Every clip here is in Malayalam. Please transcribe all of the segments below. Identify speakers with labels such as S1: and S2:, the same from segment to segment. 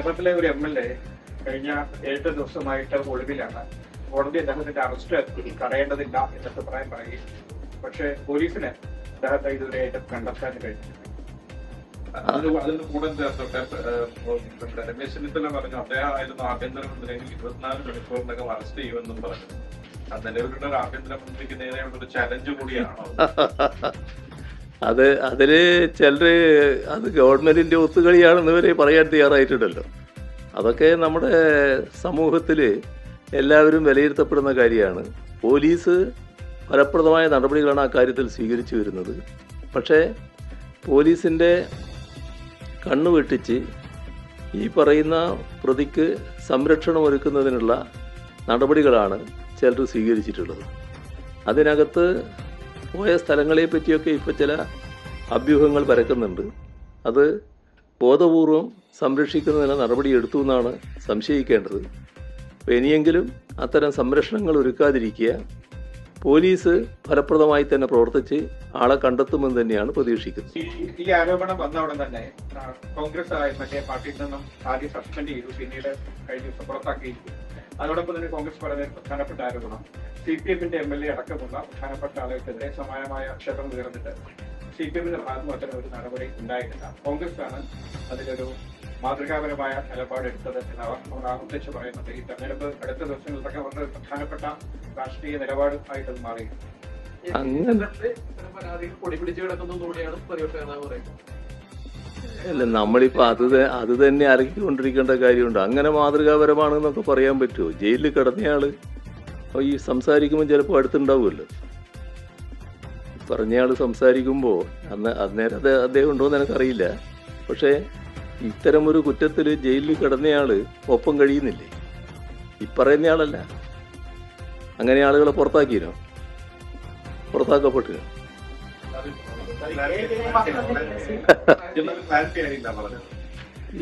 S1: കേരളത്തിലെ ഒരു എം എൽ എ കഴിഞ്ഞ ഏഴ് ദിവസമായിട്ട് ഒളിവിലാണ്. കോടതി അദ്ദേഹത്തിന്റെ അറസ്റ്റ് തടയേണ്ടതില്ല എന്നൊക്കെ അഭിപ്രായം പറയുകയും പക്ഷേ പോലീസിന് അദ്ദേഹത്തെ ഇതുവരെയായിട്ടും കണ്ടെത്താൻ കഴിഞ്ഞിട്ടില്ല
S2: അതിന് അതിന് കൂടെ ചേർത്തോട്ടെ? രമേശ് ചെന്നിത്തല പറഞ്ഞു അദ്ദേഹമായിരുന്നു ആഭ്യന്തരമന്ത്രി ഇരുപത്തിനാല് മണിക്കൂറിനകം അറസ്റ്റ് ചെയ്യുമെന്നും പറഞ്ഞു. നിലവിലുള്ള ഒരു ആഭ്യന്തരമന്ത്രിക്ക് നേരെയുള്ള ഒരു ചലഞ്ച് കൂടിയാണോ?
S3: അത് അതിൽ ചിലര് അത് ഗവൺമെന്റിന്റെ ഒത്തുകളിയാണെന്ന് വരെ പറയാൻ തയ്യാറായിട്ടുണ്ടല്ലോ. അതൊക്കെ നമ്മുടെ സമൂഹത്തിൽ എല്ലാവരും വിലയിരുത്തപ്പെടുന്ന കാര്യമാണ്. പോലീസ് ഫലപ്രദമായ നടപടികളാണ് ആ കാര്യത്തിൽ സ്വീകരിച്ചു വരുന്നത്. പക്ഷേ പോലീസിന്റെ കണ്ണു വെട്ടിച്ച് ഈ പറയുന്ന പ്രതിക്ക് സംരക്ഷണം ഒരുക്കുന്നതിനുള്ള നടപടികളാണ് ചിലർ സ്വീകരിച്ചിട്ടുള്ളത്. അതിനകത്ത് പോയ സ്ഥലങ്ങളെ പറ്റിയൊക്കെ ഇപ്പോൾ ചില അഭ്യൂഹങ്ങൾ പരക്കുന്നുണ്ട്. അത് ബോധപൂർവം സംരക്ഷിക്കുന്നതിന് നടപടി എടുത്തു എന്നാണ് സംശയിക്കേണ്ടത്. ഇനിയെങ്കിലും അത്തരം സംരക്ഷണങ്ങൾ ഒരുക്കാതിരിക്കുക. പോലീസ് ഫലപ്രദമായി തന്നെ പ്രവർത്തിച്ച് ആളെ കണ്ടെത്തുമെന്ന് തന്നെയാണ് പ്രതീക്ഷിക്കുന്നത്.
S1: ഈ ആരോപണം വന്ന ഉടൻ തന്നെ കോൺഗ്രസ് മറ്റേ പാർട്ടിയിൽ നിന്നും ആദ്യം സസ്പെൻഡ് ചെയ്തു പിന്നീട് കഴിഞ്ഞ ദിവസം പുറത്താക്കിയിരിക്കും അതോടൊപ്പം തന്നെ കോൺഗ്രസ് ഒരു പ്രധാനപ്പെട്ട ആരോപണം. സി പി എമ്മിന്റെ എം എൽ എ അടക്കമുള്ള പ്രധാനപ്പെട്ട ആളുകൾക്കെതിരെ സമാനമായ ആക്ഷേപം ഉയർന്നിട്ട് സി പി എമ്മിന്റെ ഭാഗത്തും അത്തരം ഒരു നടപടി ഉണ്ടായിട്ടില്ല. കോൺഗ്രസ് ആണ് അതിലൊരു മാതൃകാപരമായ നിലപാടെടുത്തത് എന്ന് അവർ അവർ ആവർത്തിച്ച് പറയുന്നത് ഈ തെരഞ്ഞെടുപ്പ് അടുത്ത ദിവസങ്ങളിലൊക്കെ വളരെ പ്രധാനപ്പെട്ട രാഷ്ട്രീയ നിലപാട് ആയിട്ട് അത് മാറി.
S4: പരാതികൾ പൊടി പിടിച്ച് കിടക്കുന്നതോടെയാണ് പ്രതിപക്ഷ നേതാവ് പറയുന്നത്.
S3: അല്ല നമ്മളിപ്പോ അത് അത് തന്നെ അലക്കിക്കൊണ്ടിരിക്കേണ്ട കാര്യമുണ്ട്. അങ്ങനെ മാതൃകാപരമാണെന്നൊക്കെ പറയാൻ പറ്റുമോ? ജയിലിൽ കിടന്നയാൾ അപ്പൊ ഈ സംസാരിക്കുമ്പോൾ ചിലപ്പോൾ അടുത്തുണ്ടാവുമല്ലോ. പറഞ്ഞയാൾ സംസാരിക്കുമ്പോൾ അന്ന് അന്നേരം അത് അദ്ദേഹം ഉണ്ടോ എന്ന് എനിക്കറിയില്ല. പക്ഷേ ഇത്തരം ഒരു കുറ്റത്തിൽ ജയിലിൽ കിടന്നയാൾ ഒപ്പം കഴിയുന്നില്ലേ? ഈ പറയുന്നയാളല്ല അങ്ങനെ ആളുകളെ പുറത്താക്കിയിരുന്നു പുറത്താക്കപ്പെട്ടു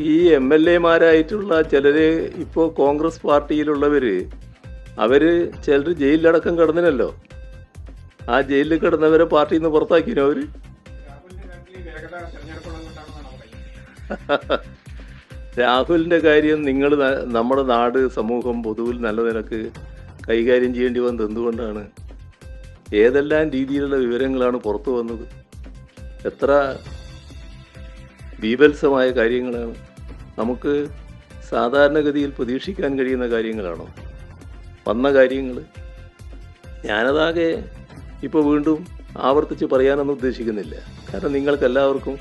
S3: ഈ എം എൽ എമാരായിട്ടുള്ള ചിലര് ഇപ്പോൾ കോൺഗ്രസ് പാർട്ടിയിലുള്ളവര് അവർ ചിലർ ജയിലിലടക്കം കിടന്നിനല്ലോ. ആ ജയിലിൽ കിടന്നവരെ പാർട്ടിയിൽ നിന്ന് പുറത്താക്കിനോ അവർ?
S1: രാഹുലിന്റെ
S3: കാര്യം നിങ്ങൾ നമ്മുടെ നാട് സമൂഹം പൊതുവിൽ നല്ല നിലയ്ക്ക് കൈകാര്യം ചെയ്യേണ്ടി വന്നത് എന്തുകൊണ്ടാണ്? ഏതെല്ലാം രീതിയിലുള്ള വിവരങ്ങളാണ് പുറത്തു വന്നത്? എത്ര ബീഭത്സമായ കാര്യങ്ങളാണ്? നമുക്ക് സാധാരണഗതിയിൽ പ്രതീക്ഷിക്കാൻ കഴിയുന്ന കാര്യങ്ങളാണോ? വന്ന കാര്യങ്ങൾ ഞാനതാകെ ഇപ്പോൾ വീണ്ടും ആവർത്തിച്ച് പറയാനൊന്നും ഉദ്ദേശിക്കുന്നില്ല. കാരണം നിങ്ങൾക്കെല്ലാവർക്കും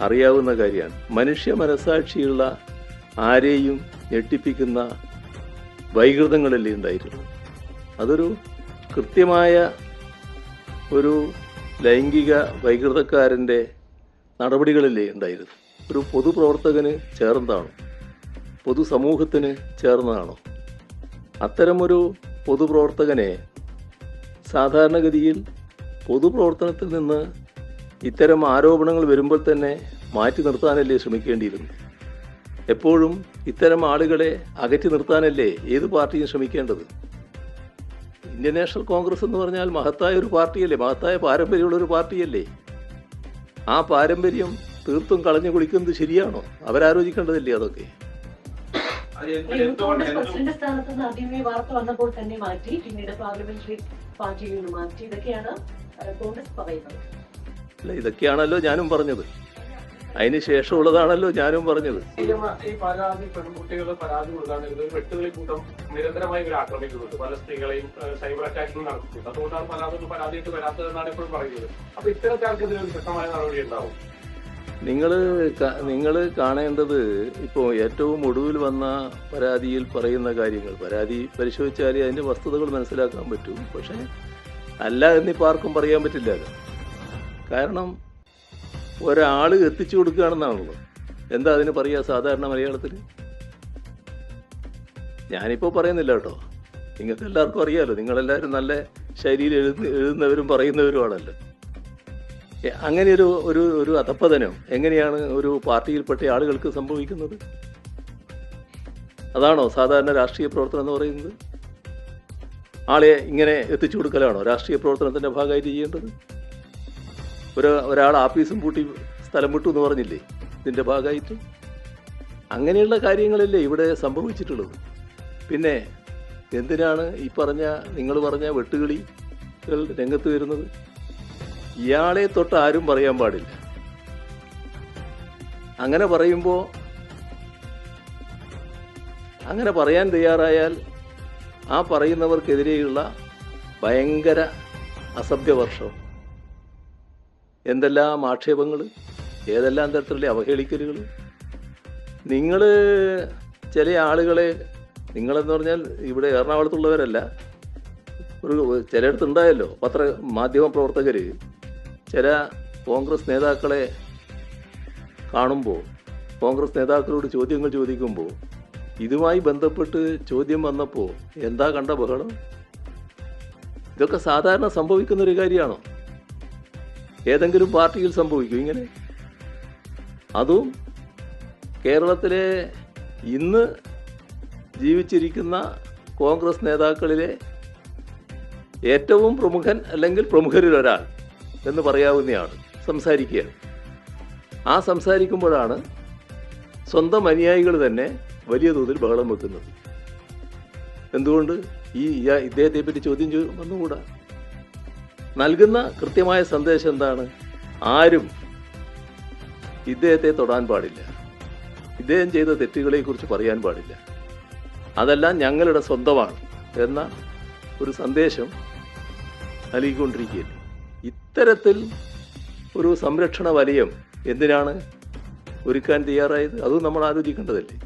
S3: അറിയാവുന്ന കാര്യമാണ്. മനുഷ്യ മനസാക്ഷിയുള്ള ആരെയും ഞെട്ടിപ്പിക്കുന്ന വൈകൃതങ്ങളല്ലേ ഉണ്ടായിരുന്നു. അതൊരു കൃത്യമായ ഒരു ലൈംഗിക വൈകൃതക്കാരന്റെ നടപടികളല്ലേ ഉണ്ടായിരുന്നു. ഒരു പൊതുപ്രവർത്തകന് ചേർന്നതാണോ? പൊതുസമൂഹത്തിന് ചേർന്നതാണോ? അത്തരമൊരു പൊതുപ്രവർത്തകനെ സാധാരണഗതിയിൽ പൊതുപ്രവർത്തനത്തിൽ നിന്ന് ഇത്തരം ആരോപണങ്ങൾ വരുമ്പോൾ തന്നെ മാറ്റി നിർത്താനല്ലേ ശ്രമിക്കേണ്ടിയിരുന്നു എപ്പോഴും ഇത്തരം ആളുകളെ അകറ്റി നിർത്താനല്ലേ ഏത് പാർട്ടിയും ശ്രമിക്കേണ്ടത്? ഇന്ത്യൻ നാഷണൽ കോൺഗ്രസ് എന്ന് പറഞ്ഞാൽ മഹത്തായ ഒരു പാർട്ടിയല്ലേ മഹത്തായ പാരമ്പര്യമുള്ള ഒരു പാർട്ടിയല്ലേ? ആ പാരമ്പര്യം തീർത്തും കളഞ്ഞു കുളിക്കുന്നത് ശരിയാണോ? അവരാലോചിക്കേണ്ടതല്ലേ അതൊക്കെ?
S5: കോൺഗ്രസ് പ്രസിഡന്റ് സ്ഥാനത്ത് നിന്ന് ആദ്യമേ വാർത്ത വന്നപ്പോൾ തന്നെ മാറ്റി. പിന്നീട് പാർലമെന്ററി പാർട്ടിയിൽ നിന്ന് മാറ്റി ഇതൊക്കെയാണ് കോൺഗ്രസ് പറയുന്നത്.
S3: അല്ല ഇതൊക്കെയാണല്ലോ ഞാനും പറഞ്ഞത്. അതിന് ശേഷമുള്ളതാണല്ലോ ഞാനും പറഞ്ഞത്.
S4: ഈ പരാതി പെൺകുട്ടികൾ പരാതി കൊടുക്കാണ്ട് ഒരു വെട്ടുകളി കൂട്ടം നിരന്തരമായി ഇവർ ആക്രമിക്കുന്നുണ്ട് പല സ്ത്രീകളെയും സൈബർ അറ്റാക്കിംഗ് നടത്തുന്നുണ്ട് അതുകൊണ്ടാണ് പരാതി പരാതിയിട്ട് വരാത്തതെന്നാണ് ഇപ്പോൾ പറയുന്നത്. അപ്പൊ ഇത്തരത്തെ ആൾക്കെതിരെ ഒരു ശക്തമായ നടപടി ഉണ്ടാവും.
S3: നിങ്ങൾ നിങ്ങൾ കാണേണ്ടത് ഇപ്പോൾ ഏറ്റവും ഒടുവിൽ വന്ന പരാതിയിൽ പറയുന്ന കാര്യങ്ങൾ. പരാതി പരിശോധിച്ചാലേ അതിന്റെ വസ്തുതകൾ മനസ്സിലാക്കാൻ പറ്റും. പക്ഷേ അല്ല എന്നിപ്പോൾ ആർക്കും പറയാൻ പറ്റില്ല കാരണം ഒരാൾ എത്തിച്ചു കൊടുക്കുകയാണെന്നാണല്ലോ. എന്താ അതിന് പറയുക സാധാരണ മലയാളത്തിൽ ഞാനിപ്പോൾ പറയുന്നില്ല കേട്ടോ. നിങ്ങൾക്ക് എല്ലാവർക്കും അറിയാമല്ലോ നിങ്ങളെല്ലാവരും നല്ല ശൈലിയിൽ എഴുതുന്ന എഴുതുന്നവരും പറയുന്നവരുമാണല്ലോ അങ്ങനെ ഒരു ഒരു ഒരു അധപ്പതനം എങ്ങനെയാണ് ഒരു പാർട്ടിയിൽപ്പെട്ട ആളുകൾക്ക് സംഭവിക്കുന്നത്? അതാണോ സാധാരണ രാഷ്ട്രീയ പ്രവർത്തനം എന്ന് പറയുന്നത്? ആളെ ഇങ്ങനെ എത്തിച്ചു കൊടുക്കലാണോ രാഷ്ട്രീയ പ്രവർത്തനത്തിന്റെ ഭാഗമായിട്ട് ചെയ്യേണ്ടത്? ഒരു ഒരാൾ ആഫീസും പൂട്ടി സ്ഥലം വിട്ടു എന്ന് പറഞ്ഞില്ലേ ഇതിന്റെ ഭാഗമായിട്ട്? അങ്ങനെയുള്ള കാര്യങ്ങളല്ലേ ഇവിടെ സംഭവിച്ചിട്ടുള്ളത്. പിന്നെ എന്തിനാണ് ഈ പറഞ്ഞ നിങ്ങൾ പറഞ്ഞ വെട്ടുകിളികൾ രംഗത്ത് വരുന്നത്? ഇയാളെ തൊട്ട് ആരും പറയാൻ പാടില്ല. അങ്ങനെ പറയുമ്പോ അങ്ങനെ പറയാൻ തയ്യാറായാൽ ആ പറയുന്നവർക്കെതിരെയുള്ള ഭയങ്കര അസഭ്യവർഷം. എന്തെല്ലാം ആക്ഷേപങ്ങൾ ഏതെല്ലാം തരത്തിലുള്ള അവഹേളിക്കലുകൾ. നിങ്ങൾ ചില ആളുകളെ നിങ്ങളെന്ന് പറഞ്ഞാൽ ഇവിടെ എറണാകുളത്തുള്ളവരല്ല ഒരു ചിലയിടത്തുണ്ടായല്ലോ പത്ര മാധ്യമ പ്രവർത്തകർ ചില കോൺഗ്രസ് നേതാക്കളെ കാണുമ്പോൾ കോൺഗ്രസ് നേതാക്കളോട് ചോദ്യങ്ങൾ ചോദിക്കുമ്പോൾ ഇതുമായി ബന്ധപ്പെട്ട് ചോദ്യം വന്നപ്പോൾ എന്താ കണ്ട ബഹളം? ഇതൊക്കെ സാധാരണ സംഭവിക്കുന്ന ഒരു കാര്യമാണോ? ഏതെങ്കിലും പാർട്ടിയിൽ സംഭവിക്കും ഇങ്ങനെ? അതും കേരളത്തിലെ ഇന്ന് ജീവിച്ചിരിക്കുന്ന കോൺഗ്രസ് നേതാക്കളിലെ ഏറ്റവും പ്രമുഖൻ അല്ലെങ്കിൽ പ്രമുഖരിൽ ഒരാൾ എന്ന് പറയാവുന്നതാണ് സംസാരിക്കുകയാണ്. ആ സംസാരിക്കുമ്പോഴാണ് സ്വന്തം അനുയായികൾ തന്നെ വലിയ തോതിൽ ബഹളം വെക്കുന്നത്. എന്തുകൊണ്ട്? ഈ ഇദ്ദേഹത്തെ പറ്റി ചോദ്യം വന്നുകൂടാ? നൽകുന്ന കൃത്യമായ സന്ദേശം എന്താണ്? ആരും ഇദ്ദേഹത്തെ തൊടാൻ പാടില്ല. ഇദ്ദേഹം ചെയ്ത തെറ്റുകളെക്കുറിച്ച് പറയാൻ പാടില്ല. അതെല്ലാം ഞങ്ങളുടെ സ്വന്തമാണ് എന്ന ഒരു സന്ദേശം നൽകിക്കൊണ്ടിരിക്കുകയല്ലേ ഇത്തരത്തിൽ ഒരു സംരക്ഷണ വലയം എന്തിനാണ് ഒരുക്കാൻ തയ്യാറായത്? അതും നമ്മൾ ആലോചിക്കേണ്ടതല്ലേ?